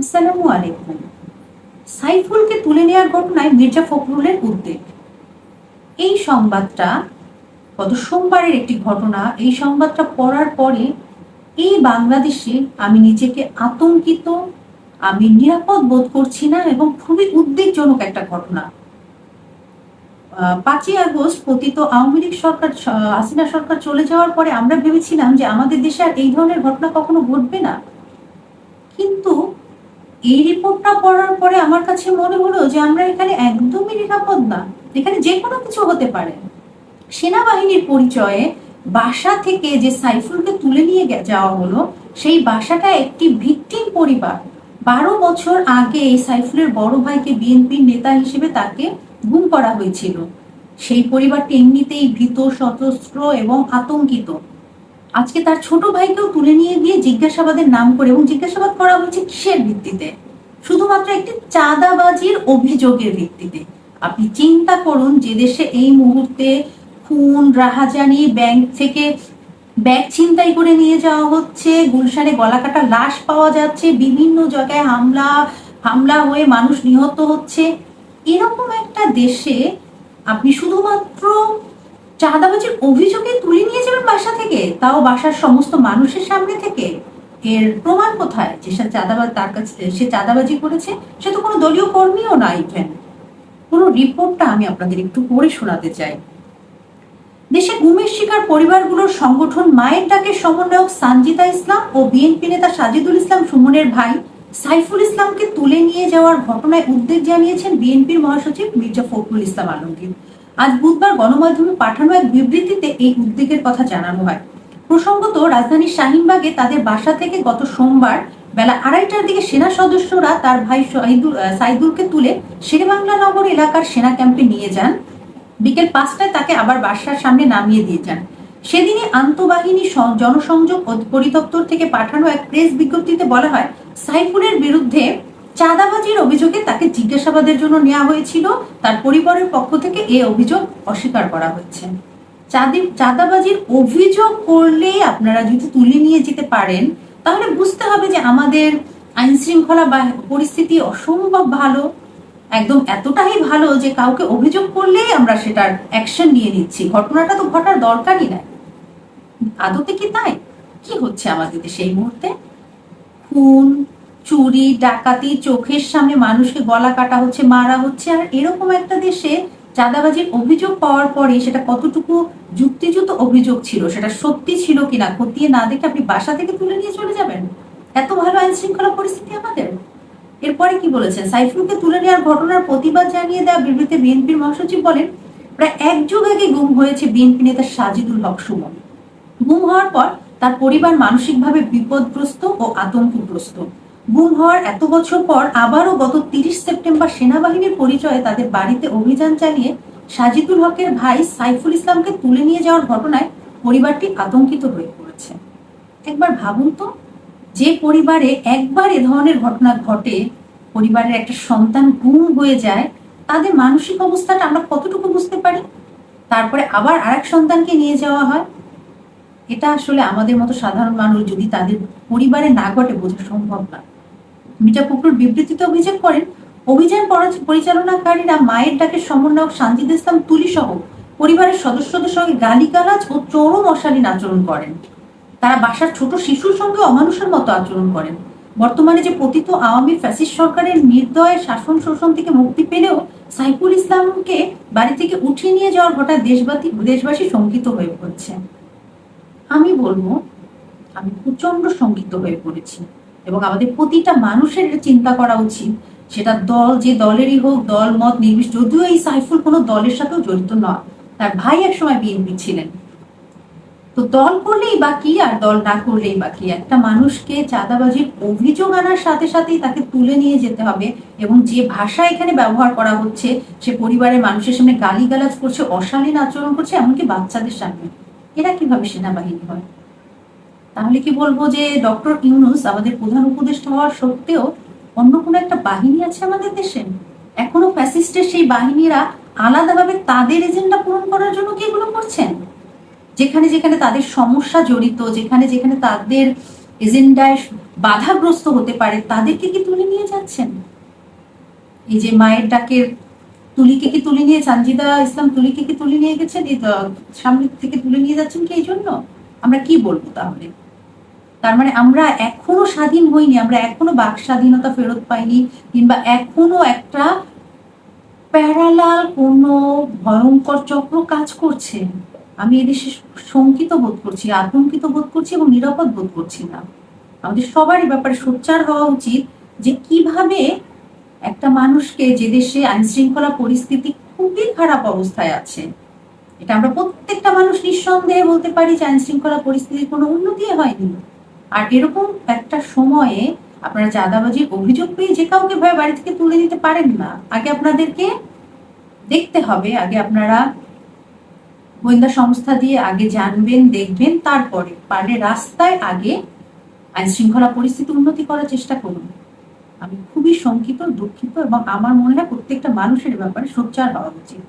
আসসালামু আলাইকুম। সাইফুলকে তুলে নেওয়ার ঘটনায় মির্জা ফখরুলের উদ্বেগ। এই সংবাদটা, গত সোমবারের একটি ঘটনা, এই সংবাদটা পড়ার পরে এই বাংলাদেশে আমি নিজেকে আতঙ্কিত, আমি নিরাপদ বোধ করছি না এবং খুবই উদ্বেগজনক একটা ঘটনা। পাঁচই আগস্ট পতিত আওয়ামী লীগ সরকার হাসিনা সরকার চলে যাওয়ার পরে আমরা ভেবেছিলাম যে আমাদের দেশে আর এই ধরনের ঘটনা কখনো ঘটবে না। কিন্তু এই রিপোর্টটা পড়ার পরে আমার কাছে মনে হলো যে আমরা এখানে একদমই নিরাপদ না। এখানে যে কোনো কিছু হতে পারে। সেনাবাহিনীর পরিচয়ে বাসা থেকে যে সাইফুলকে তুলে নিয়ে যাওয়া হলো, সেই বাসাটা একটি ভিকটিম পরিবার। বারো বছর আগে এই সাইফুলের বড় ভাইকে বিএনপির নেতা হিসেবে তাকে গুম করা হয়েছিল। সেই পরিবারটি এমনিতেই ভীত, সশস্ত্র এবং আতঙ্কিত। আজকে তার ছোট ভাইকেও তুলে নিয়ে জিজ্ঞাসাবাদের নাম করে এবং জিজ্ঞাসাবাদ করা হয়েছে কিসের ভিত্তিতে? শুধুমাত্র একটি চাঁদাবাজির অভিযোগের ভিত্তিতে। আপনি চিন্তা করুন যে দেশে এই মুহূর্তে খুন, রাহাজানি, ব্যাংক থেকে ব্যাগ ছিনতাই করে নিয়ে যাওয়া হচ্ছে, গুলশানে গলাকাটা লাশ পাওয়া যাচ্ছে, বিভিন্ন জায়গায় হামলা হামলা হয়ে মানুষ নিহত হচ্ছে। এরকম একটা দেশে আপনি শুধুমাত্র চাঁদাবাজির অভিযোগে তুলে নিয়ে যাবেন বাসা থেকে, তাও বাসার সমস্ত মানুষের সামনে থেকে। এর প্রমাণ কোথায়? যে চাঁদাবাজ তার কাছে সে চাঁদাবাজি করেছে, সে তো কোনো দলীয় কর্মীও না ইভেন পুরো রিপোর্টটা আমি আপনাদের একটু পড়ে শোনাতে চাই। দেশে গুমের শিকার পরিবারগুলোর সংগঠন মায়ের ডাকের সমন্বয়ক সানজিদা ইসলাম ও বিএনপি নেতা সাজিদুল ইসলাম সুমনের ভাই সাইফুল ইসলামকে তুলে নিয়ে যাওয়ার ঘটনায় উদ্বেগ জানিয়েছেন বিএনপির মহাসচিব মির্জা ফখরুল ইসলাম আলমগীর। আজ বুধবার গণমাধ্যমে পাঠানো এক বিবৃতিতে এই উদ্বেগের কথা জানানো হয়। প্রসঙ্গত, রাজধানীর শাহিনবাগে তাদের বাসা থেকে গত সোমবার বেলা আড়াইটার দিকে সেনা সদস্যরা তার ভাই সাইদুলকে তুলে শেরেবাংলা নগর এলাকার সেনা ক্যাম্পে নিয়ে যান। বিকেল পাঁচটায় তাকে আবার বাসার সামনে নামিয়ে দিয়ে যান। সেদিনই আন্তঃবাহিনী জনসংযোগ পরিদপ্তর থেকে পাঠানো এক প্রেস বিজ্ঞপ্তিতে বলা হয়, সাইফুলের বিরুদ্ধে চাঁদাবাজির অভিযোগে তাকে জিজ্ঞাসাবাদের জন্য নেওয়া হয়েছিল, তার পরিবারের পক্ষ থেকে এই অভিযোগ অস্বীকার করা হয়েছে। চাঁদি- চাঁদাবাজির অভিযোগ করলে আপনারা যদি তুলে নিয়ে যেতে পারেন, তাহলে বুঝতে হবে যে আমাদের আইন শৃঙ্খলা পরিস্থিতি অসম্ভব ভালো, একদম এতটাই ভালো যে কাউকে অভিযোগ করলেই আমরা সেটার অ্যাকশন নিয়ে নিচ্ছি। ঘটনাটা তো ঘটার দরকারই নাই। আদতে কি তাই? কি হচ্ছে আমাদের দেশে এই মুহূর্তে? খুন চুরি, ডাকাতি, চোখের সামনে মানুষকে গলা কাটা হচ্ছে, মারা হচ্ছে। আর এরকম একটা দেশে চাঁদাবাজির অভিযোগ পাওয়ার পরে সেটা কতটুকু যুক্তিযুত অভিযোগ ছিল, সেটা সত্যি ছিল কিনা, খতিয়ে না দেখে আপনি বাসা থেকে তুলে নিয়ে চলে যাবেন? এত ভালো আইন শৃঙ্খলা পরিস্থিতি আমাদের। এরপরে কি বলেছেন? সাইফুলকে তুলে নেওয়ার ঘটনার প্রতিবাদ জানিয়ে দেওয়া বিবৃতিতে বিএনপির মহাসচিব বলেন, প্রায় এক যুগ আগে গুম হয়েছে বিএনপি নেতা সাজিদুল হক সুমন। গুম হওয়ার পর তার পরিবার মানসিকভাবে বিপদগ্রস্ত ও আতঙ্কগ্রস্ত। গুম হওয়ার এত বছর পর আবারও গত তিরিশ সেপ্টেম্বর সেনাবাহিনীর পরিচয়ে তাদের বাড়িতে অভিযান চালিয়ে সাজিদুল হকের ভাই সাইফুল ইসলামকে তুলে নিয়ে যাওয়ার ঘটনায় পরিবারটি আতঙ্কিত হয়ে পড়েছে। একবার ভাবুন তো, যে পরিবারে একবার এ ধরনের ঘটনা ঘটে, পরিবারের একটা সন্তান গুম হয়ে যায়, তাদের মানসিক অবস্থাটা আমরা কতটুকু বুঝতে পারি? তারপরে আবার আরেক সন্তানকে নিয়ে যাওয়া হয়? এটা আসলে আমাদের মতো সাধারণ মানুষ যদি তাদের পরিবারে না ঘটে, বোঝা সম্ভব না। মির্জা ফখরুল বিবৃতিতে অভিযোগ করেন, অভিযান পরিচালনাকারীরা মায়ের ডাকের সমন্বয়ক শান্তিদ ইসলাম তুলি সহ পরিবারের সদস্যদের সঙ্গে গালিগালাজ ও চরম অশালীন আচরণ করেন। তারা বাসার ছোট শিশুর সঙ্গে অমানুষের মতো আচরণ করেন। বর্তমানে যে পতিত আওয়ামী ফ্যাসিস্ট সরকারের নির্দয় শাসন শোষণ থেকে মুক্তি পেলেও সাইফুল ইসলামকে বাড়ি থেকে উঠিয়ে নিয়ে যাওয়ার ঘটনায় দেশবাসী দেশবাসী শঙ্কিত হয়ে পড়ছে। আমি বলব, আমি প্রচণ্ড শঙ্কিত হয়ে পড়েছি। এবং আমাদের প্রতিটা মানুষের চিন্তা করা উচিত। সেটা দল, যে দলেরই হোক, দল, মত, নির্বিশ, যদিও এই সাইফুল কোনো দলের সাথেও জড়িত নয়। তার ভাই এক সময় বিএনপি ছিলেন। তো দল করলেই বা কি আর দল না করলেই বা কি? একটা মানুষকে চাঁদাবাজির অভিযোগ আনার সাথে সাথেই তাকে তুলে নিয়ে যেতে হবে এবং যে ভাষা এখানে ব্যবহার করা হচ্ছে, সে পরিবারের মানুষের সামনে গালিগালাজ করছে, অশালীন আচরণ করছে, এমনকি বাচ্চাদের সামনে। এরা কীভাবে সেনাবাহিনী হয়? তাহলে কি বলব যে ডক্টর ইউনুস আমাদের প্রধান উপদেষ্টা হওয়ার সত্ত্বেও অন্য কোনো একটা বাহিনী আছে আমাদের দেশে? এখনও ফ্যাসিস্টের সেই বাহিনীরা আলাদাভাবে তাদের এজেন্ডা পূরণ করার জন্য কি এগুলো করছেন? যেখানে যেখানে তাদের সমস্যা জড়িত, যেখানে যেখানে তাদের এজেন্ডায় বাধাগ্রস্ত হতে পারে, তাদেরকে কি তুলে নিয়ে যাচ্ছেন? এই যে মায়ের ডাকের তুলিকে কি তুলে নিয়ে, সানজিদা ইসলাম তুলিকে কি তুলে নিয়ে গেছেন? সামনে থেকে তুলে নিয়ে যাচ্ছেন কি এই জন্য? আমরা কি বলব তাহলে? তার মানে আমরা এখনও স্বাধীন হইনি, আমরা এখনও বাক স্বাধীনতা ফেরত পাইনি, কিংবা এখনও একটা প্যারালাল কোনো ভয়ঙ্কর চক্র কাজ করছে। আমি এদেশে শঙ্কিত বোধ করছি, আতঙ্কিত বোধ করছি এবং নিরাপদ বোধ করছি না। আমাদের সবারই ব্যাপারে সোচ্চার হওয়া উচিত যে কীভাবে একটা মানুষকে যে দেশে আইন শৃঙ্খলা পরিস্থিতি খুবই খারাপ অবস্থায় আছে, এটা আমরা প্রত্যেকটা মানুষ নিঃসন্দেহে বলতে পারি যে আইন শৃঙ্খলা পরিস্থিতির কোনো উন্নতি হয়নি। আর এরকম একটা সময়ে আপনারা চাঁদাবাজির অভিযোগ পেয়ে যে কাউকে ভয়ে বাড়ি থেকে তুলে দিতে পারেন না, আগে আপনাদেরকে দেখতে হবে, আগে আপনারা গোয়েন্দা সংস্থা দিয়ে আগে জানবেন, দেখবেন, তারপরে পারে রাস্তায় আগে আইন শৃঙ্খলা পরিস্থিতি উন্নতি করার চেষ্টা করুন। আমি খুবই শঙ্কিত, দুঃখিত এবং আমার মনে হয় প্রত্যেকটা মানুষের ব্যাপারে সোচ্চার হওয়া উচিত।